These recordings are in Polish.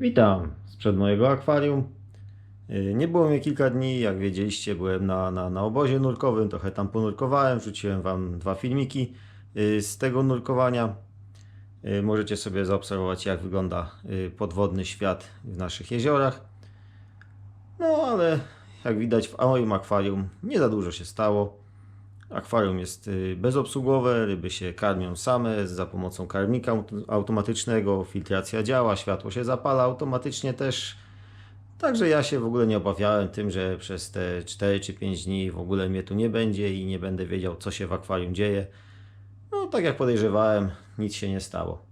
Witam sprzed mojego akwarium. Yy, Nie było mnie kilka dni, jak wiedzieliście, byłem na, na, na obozie nurkowym, trochę tam ponurkowałem, wrzuciłem Wam dwa filmiki yy, z tego nurkowania. Yy, Możecie sobie zaobserwować, jak wygląda podwodny świat w naszych jeziorach. No ale jak widać w moim akwarium nie za dużo się stało. Akwarium jest y, bezobsługowe, ryby się karmią same za pomocą karmnika aut- automatycznego, filtracja działa, światło się zapala automatycznie też. Także ja się w ogóle nie obawiałem tym, że przez te 4 czy 5 dni w ogóle mnie tu nie będzie i nie będę wiedział, co się w akwarium dzieje. No, tak jak podejrzewałem, nic się nie stało.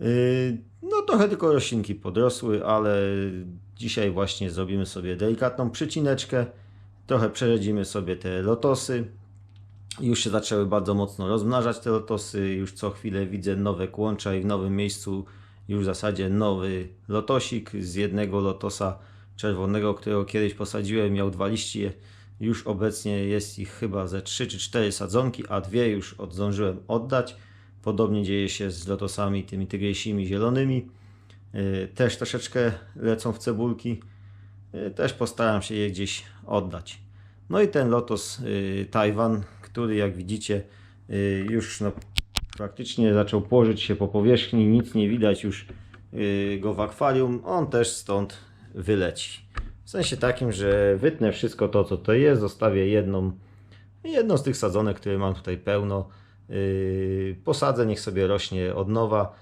Yy, No, trochę tylko roślinki podrosły, ale dzisiaj właśnie zrobimy sobie delikatną przycineczkę. Trochę przeredzimy sobie te lotosy. Już się zaczęły bardzo mocno rozmnażać te lotosy. Już co chwilę widzę nowe kłącza i w nowym miejscu już w zasadzie nowy lotosik z jednego lotosa czerwonego, którego kiedyś posadziłem, miał dwa liście. Już obecnie jest ich chyba ze 3 czy 4 sadzonki, a dwie już zdążyłem oddać. Podobnie dzieje się z lotosami tymi tygrysimi zielonymi. Yy, Też troszeczkę lecą w cebulki. Yy, Też postaram się je gdzieś oddać. No i ten lotos yy, Tajwan, który jak widzicie yy, już no, praktycznie zaczął płożyć się po powierzchni, nic nie widać już yy, go w akwarium, on też stąd wyleci. W sensie takim, że wytnę wszystko to, co to jest, zostawię jedną, jedną z tych sadzonek, które mam tutaj pełno. Yy, posadzę, niech sobie rośnie od nowa.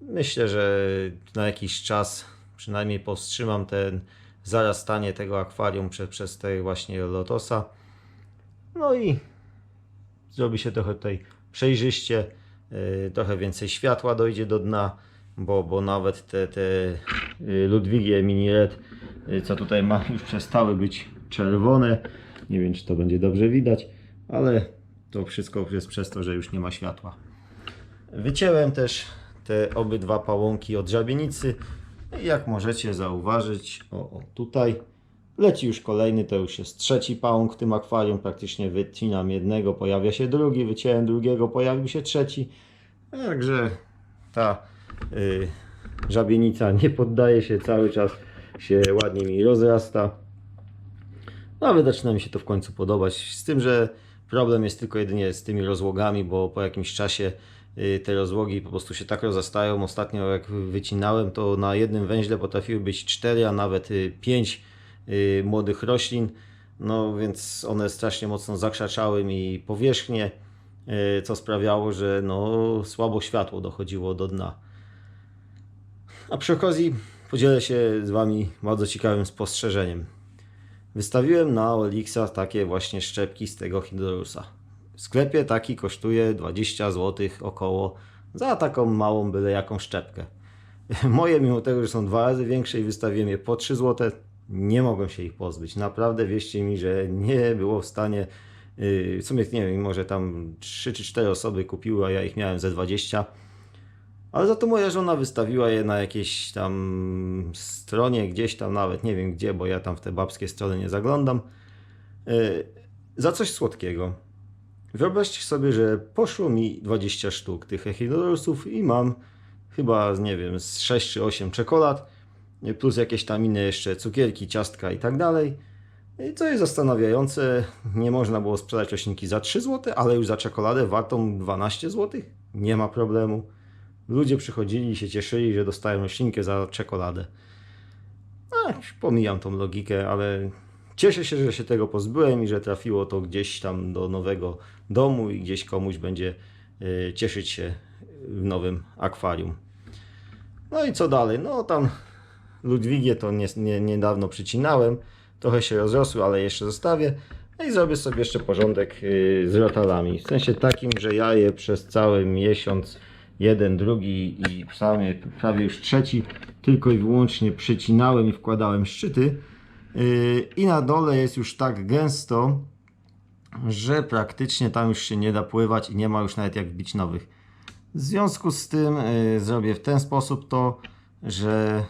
Myślę, że na jakiś czas przynajmniej powstrzymam ten zarastanie tego akwarium przez, przez te właśnie lotosa. No i zrobi się trochę tutaj przejrzyście, yy, trochę więcej światła dojdzie do dna, bo, bo nawet te, te yy, Ludwigie Mini Red, yy, co tutaj mam, już przestały być czerwone. Nie wiem, czy to będzie dobrze widać, ale to wszystko jest przez to, że już nie ma światła. Wycięłem też te obydwa pałąki od żabienicy. Jak możecie zauważyć, o, o tutaj leci już kolejny, to już jest trzeci pałąk w tym akwarium. Praktycznie wycinam jednego, pojawia się drugi, wyciąłem drugiego, pojawił się trzeci. Także ta y, żabienica nie poddaje się, cały czas się ładnie mi rozrasta. Nawet zaczyna mi się to w końcu podobać. Z tym, że problem jest tylko jedynie z tymi rozłogami, bo po jakimś czasie y, te rozłogi po prostu się tak rozrastają. Ostatnio jak wycinałem, to na jednym węźle potrafiły być 4, a nawet 5 młodych roślin. No więc one strasznie mocno zakrzaczały mi powierzchnię, y, co sprawiało, że no, słabo światło dochodziło do dna. A przy okazji podzielę się z Wami bardzo ciekawym spostrzeżeniem. Wystawiłem na Olixa takie właśnie szczepki z tego Hydrorusa. W sklepie taki kosztuje 20 zł około za taką małą byle jaką szczepkę. Moje mimo tego, że są dwa razy większe i wystawiłem je po 3 zł, nie mogłem się ich pozbyć. Naprawdę wierzcie mi, że nie było w stanie yy, w sumie nie wiem, może tam 3 czy 4 osoby kupiły, a ja ich miałem ze 20. Ale za to moja żona wystawiła je na jakiejś tam stronie, gdzieś tam nawet, nie wiem gdzie, bo ja tam w te babskie strony nie zaglądam, yy, za coś słodkiego. Wyobraźcie sobie, że poszło mi 20 sztuk tych echidorusów i mam chyba, nie wiem, z 6 czy 8 czekolad, plus jakieś tam inne jeszcze cukierki, ciastka i tak dalej. I co jest zastanawiające, nie można było sprzedać roślinki za 3 zł, ale już za czekoladę wartą 12 zł? Nie ma problemu. Ludzie przychodzili i się cieszyli, że dostają roślinkę za czekoladę. A, już pomijam tą logikę, ale cieszę się, że się tego pozbyłem i że trafiło to gdzieś tam do nowego domu i gdzieś komuś będzie y, cieszyć się w nowym akwarium. No i co dalej? No tam Ludwigie to nie, nie, niedawno przycinałem. Trochę się rozrosły, ale jeszcze zostawię. No i zrobię sobie jeszcze porządek y, z rotalami. W sensie takim, że ja je przez cały miesiąc, jeden, drugi i sumie prawie już trzeci, tylko i wyłącznie przycinałem i wkładałem szczyty. Y, I na dole jest już tak gęsto, że praktycznie tam już się nie da pływać i nie ma już nawet jak wbić nowych. W związku z tym y, zrobię w ten sposób to, że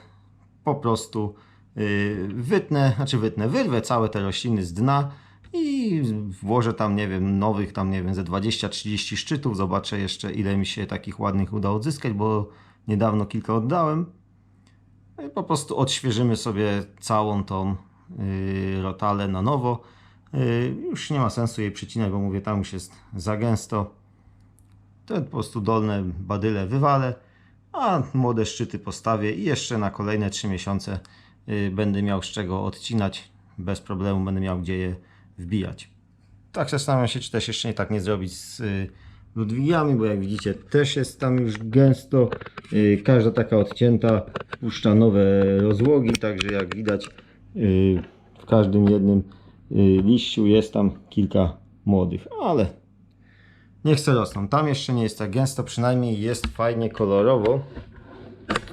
po prostu y, wytnę, znaczy wytnę, wyrwę całe te rośliny z dna i włożę tam, nie wiem, nowych tam, nie wiem, ze 20-30 szczytów. Zobaczę jeszcze ile mi się takich ładnych uda odzyskać, bo niedawno kilka oddałem. No po prostu odświeżymy sobie całą tą yy, rotalę na nowo. Yy, już nie ma sensu jej przycinać, bo mówię, tam już jest za gęsto. To po prostu dolne badyle wywalę, a młode szczyty postawię i jeszcze na kolejne 3 miesiące yy, będę miał z czego odcinać. Bez problemu będę miał gdzie je wbijać. Tak zastanawiam się, czy też jeszcze nie tak nie zrobić z y, Ludwigami, bo jak widzicie też jest tam już gęsto. Y, każda taka odcięta puszcza nowe rozłogi, także jak widać y, w każdym jednym y, liściu jest tam kilka młodych, ale niech se rosną. Tam jeszcze nie jest tak gęsto, przynajmniej jest fajnie kolorowo.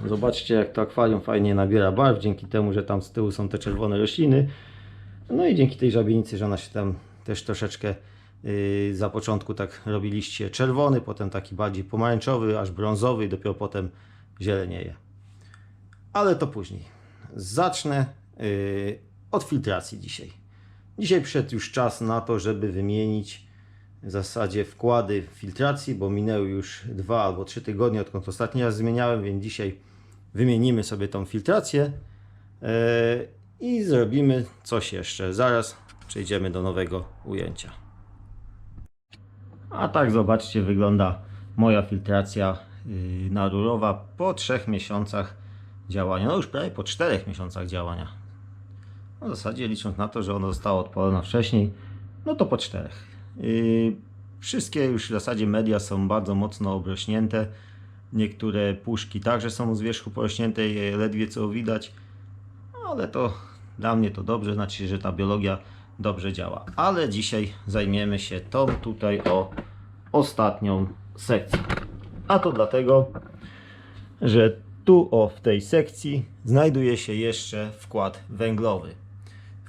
Zobaczcie jak to akwarium fajnie nabiera barw, dzięki temu, że tam z tyłu są te czerwone rośliny. No i dzięki tej żabienicy, że ona się tam też troszeczkę yy, za początku tak robiliście czerwony, potem taki bardziej pomarańczowy, aż brązowy i dopiero potem zielenieje. Ale to później. Zacznę yy, od filtracji dzisiaj. Dzisiaj przyszedł już czas na to, żeby wymienić w zasadzie wkłady filtracji, bo minęły już dwa albo trzy tygodnie, odkąd ostatni raz zmieniałem, więc dzisiaj wymienimy sobie tą filtrację. Yy, i zrobimy coś jeszcze. Zaraz przejdziemy do nowego ujęcia. A tak zobaczcie wygląda moja filtracja yy, narurowa po 3 miesiącach działania. No już prawie po 4 miesiącach działania. No w zasadzie licząc na to, że ono zostało odpalone wcześniej, no to po 4. Wszystkie już w zasadzie media są bardzo mocno obrośnięte. Niektóre puszki także są z wierzchu porośnięte, ledwie co widać ale to dla mnie to dobrze, znaczy, że ta biologia dobrze działa. Ale dzisiaj zajmiemy się tą tutaj o ostatnią sekcją. A to dlatego, że tu o w tej sekcji znajduje się jeszcze wkład węglowy.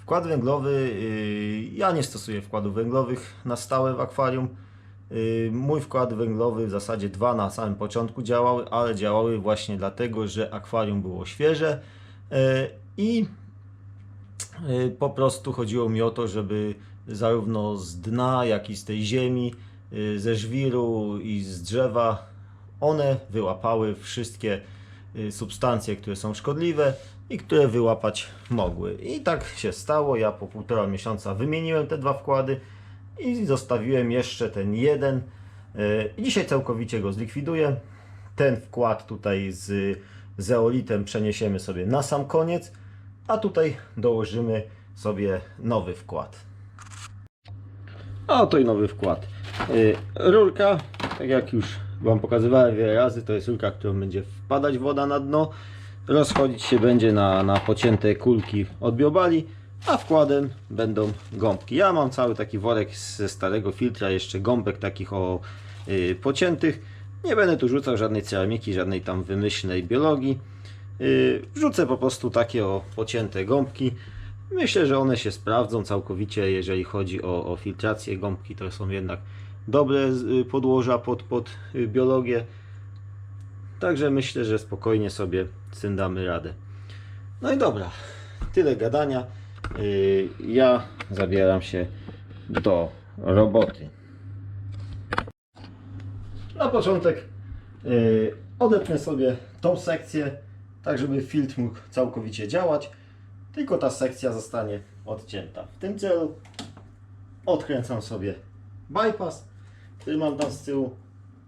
Wkład węglowy, yy, ja nie stosuję wkładów węglowych na stałe w akwarium. Yy, Mój wkład węglowy w zasadzie dwa na samym początku działały, ale działały właśnie dlatego, że akwarium było świeże yy, i po prostu chodziło mi o to, żeby zarówno z dna, jak i z tej ziemi, ze żwiru i z drzewa, one wyłapały wszystkie substancje, które są szkodliwe i które wyłapać mogły. I tak się stało. Ja po półtora miesiąca wymieniłem te dwa wkłady i zostawiłem jeszcze ten jeden. Yy, I dzisiaj całkowicie go zlikwiduję. Ten wkład tutaj z zeolitem przeniesiemy sobie na sam koniec, a tutaj dołożymy sobie nowy wkład. A oto i nowy wkład. Yy, Rurka, tak jak już Wam pokazywałem wiele razy, to jest rurka, którą będzie wpadać woda na dno. Rozchodzić się będzie na, na pocięte kulki od biobali, a wkładem będą gąbki. Ja mam cały taki worek ze starego filtra, jeszcze gąbek takich o yy, pociętych. Nie będę tu rzucał żadnej ceramiki, żadnej tam wymyślnej biologii. Yy, wrzucę po prostu takie o pocięte gąbki. Myślę, że one się sprawdzą całkowicie, jeżeli chodzi o, o filtrację. Gąbki to są jednak dobre y, podłoża pod, pod y, biologię. Także myślę, że spokojnie sobie z tym damy radę. No i dobra, tyle gadania. Yy, Ja zabieram się do roboty. Na początek odetnę sobie tą sekcję, tak żeby filtr mógł całkowicie działać. Tylko ta sekcja zostanie odcięta. W tym celu odkręcam sobie bypass, który mam tam z tyłu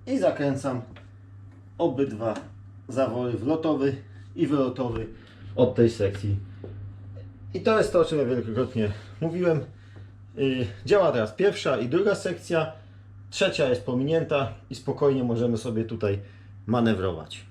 i zakręcam obydwa zawory wlotowy i wylotowy od tej sekcji. I to jest to, o czym ja wielokrotnie mówiłem. Yy, Działa teraz pierwsza i druga sekcja. Trzecia jest pominięta i spokojnie możemy sobie tutaj manewrować.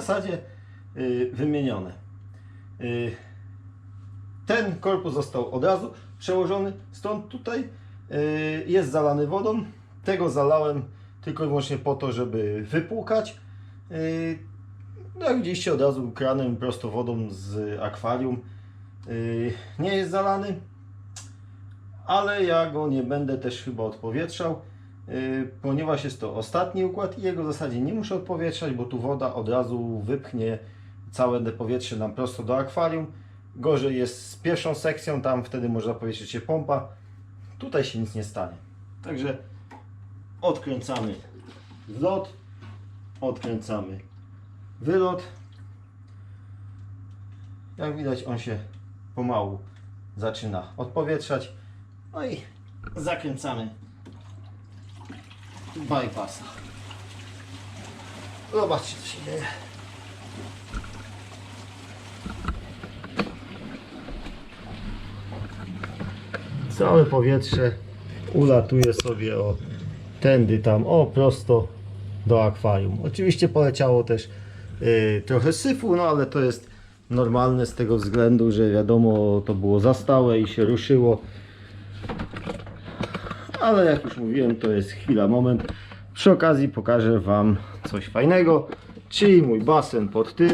Zasadzie y, wymienione. Y, ten korpus został od razu przełożony, stąd tutaj y, jest zalany wodą. Tego zalałem tylko i wyłącznie po to, żeby wypłukać. No jak widzieliście od razu kranem prosto wodą z akwarium. Nie jest zalany, ale ja go nie będę też chyba odpowietrzał, ponieważ jest to ostatni układ i jego w zasadzie nie muszę odpowietrzać, bo tu woda od razu wypchnie całe powietrze nam prosto do akwarium. Gorzej jest z pierwszą sekcją, tam wtedy można powiedzieć, że się pompa. Tutaj się nic nie stanie. Także odkręcamy wlot, odkręcamy wylot. Jak widać on się pomału zaczyna odpowietrzać. No i zakręcamy bypassa. Zobaczcie co się dzieje. Całe powietrze ulatuje sobie o tędy tam, o prosto do akwarium. Oczywiście poleciało też y, trochę syfu, no ale to jest normalne z tego względu, że wiadomo to było za stałe i się ruszyło. Ale jak już mówiłem, to jest chwila, moment. Przy okazji pokażę Wam coś fajnego, czyli mój basen pod tym.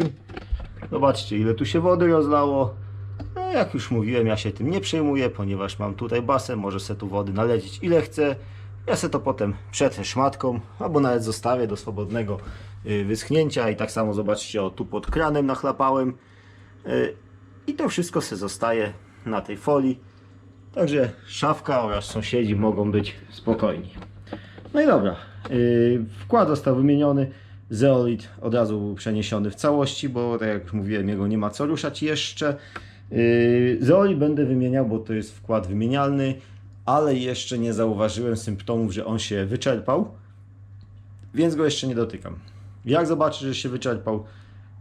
Zobaczcie ile tu się wody rozlało. No, jak już mówiłem, ja się tym nie przejmuję, ponieważ mam tutaj basen, może se tu wody nalecić ile chcę. Ja se to potem przetrę szmatką, albo nawet zostawię do swobodnego y, wyschnięcia i tak samo zobaczcie, o tu pod kranem nachlapałem. Y, I to wszystko se zostaje na tej folii. Także szafka oraz sąsiedzi mogą być spokojni. No i dobra, yy, wkład został wymieniony. Zeolit od razu był przeniesiony w całości, bo tak jak mówiłem, jego nie ma co ruszać jeszcze. Yy, Zeolit będę wymieniał, bo to jest wkład wymienialny, ale jeszcze nie zauważyłem symptomów, że on się wyczerpał, więc go jeszcze nie dotykam. Jak zobaczę, że się wyczerpał,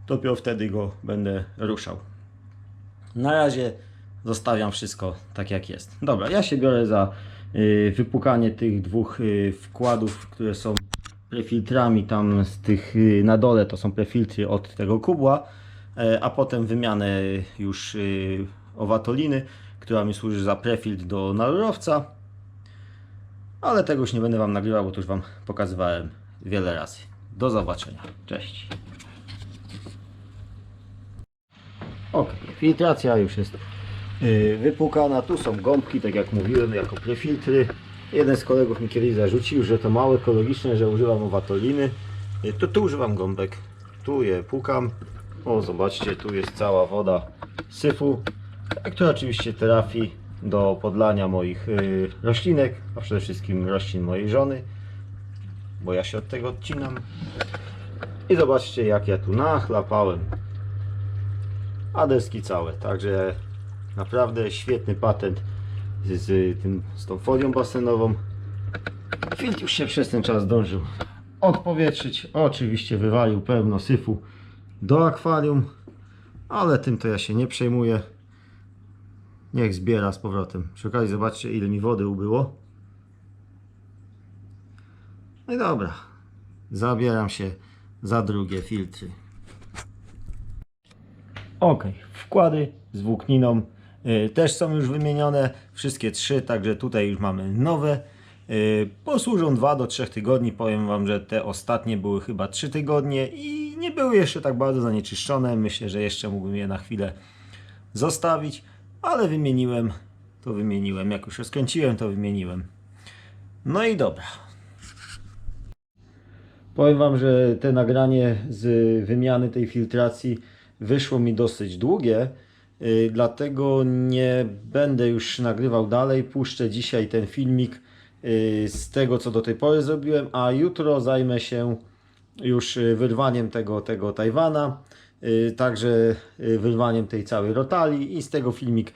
dopiero wtedy go będę ruszał. Na razie zostawiam wszystko tak jak jest. Dobra, ja się biorę za y, wypukanie tych dwóch y, wkładów, które są prefiltrami tam z tych y, na dole to są prefiltry od tego kubła, e, a potem wymianę już owatoliny, która mi służy za prefiltr do narurowca. Ale tego już nie będę Wam nagrywał, bo to już Wam pokazywałem wiele razy. Do zobaczenia. Cześć. Ok, filtracja już jest wypłukana. Tu są gąbki, tak jak mówiłem, jako prefiltry. Jeden z kolegów mi kiedyś zarzucił, że to mało ekologiczne, że używam owatoliny. Yy, to tu używam gąbek. Tu je pukam. O, zobaczcie, tu jest cała woda syfu, która oczywiście trafi do podlania moich yy, roślinek, a przede wszystkim roślin mojej żony, bo ja się od tego odcinam. I zobaczcie, jak ja tu nachlapałem a deski całe. Także naprawdę świetny patent z, z, tym, z tą folią basenową. Filtr już się przez ten czas zdążył odpowietrzyć. Oczywiście wywalił pełno syfu do akwarium, ale tym to ja się nie przejmuję. Niech zbiera z powrotem. Przy okazji zobaczcie ile mi wody ubyło. No i dobra. Zabieram się za drugie filtry. Ok, wkłady z włókniną też są już wymienione, wszystkie trzy, także tutaj już mamy nowe. Y, posłużą 2 do 3 tygodni, powiem Wam, że te ostatnie były chyba 3 tygodnie i nie były jeszcze tak bardzo zanieczyszczone. Myślę, że jeszcze mógłbym je na chwilę zostawić, ale wymieniłem, to wymieniłem, jak już rozkręciłem, to wymieniłem. No i dobra. Powiem Wam, że te nagranie z wymiany tej filtracji wyszło mi dosyć długie, dlatego nie będę już nagrywał dalej. Puszczę dzisiaj ten filmik yy, z tego, co do tej pory zrobiłem, a jutro zajmę się już yy, wyrwaniem tego, tego Tajwana, także wyrwaniem tej całej rotali i z tego filmik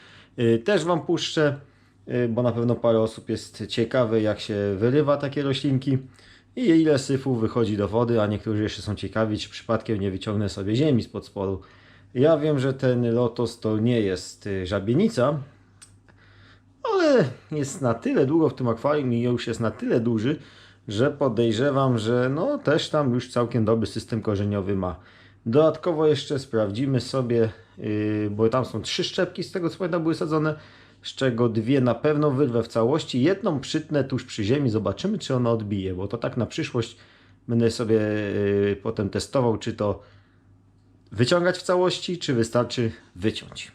też Wam puszczę, bo na pewno parę osób jest ciekawe, jak się wyrywa takie roślinki i ile syfu wychodzi do wody, a niektórzy jeszcze są ciekawi, czy przypadkiem nie wyciągnę sobie ziemi spod spodu. Ja wiem, że ten lotos to nie jest y, żabienica, ale jest na tyle długo w tym akwarium i już jest na tyle duży, że podejrzewam, że no też tam już całkiem dobry system korzeniowy ma. Dodatkowo jeszcze sprawdzimy sobie, yy, bo tam są trzy szczepki z tego co pamiętam były sadzone, z czego dwie na pewno wyrwę w całości. Jedną przytnę tuż przy ziemi, zobaczymy czy ona odbije, bo to tak na przyszłość będę sobie yy, potem testował, czy to wyciągać w całości, czy wystarczy wyciąć.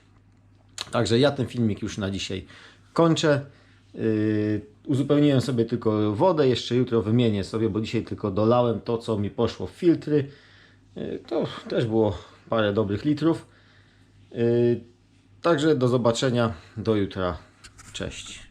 Także ja ten filmik już na dzisiaj kończę. Yy, uzupełniłem sobie tylko wodę, jeszcze jutro wymienię sobie, bo dzisiaj tylko dolałem to, co mi poszło w filtry. Yy, to też było parę dobrych litrów. Yy, także do zobaczenia, do jutra. Cześć.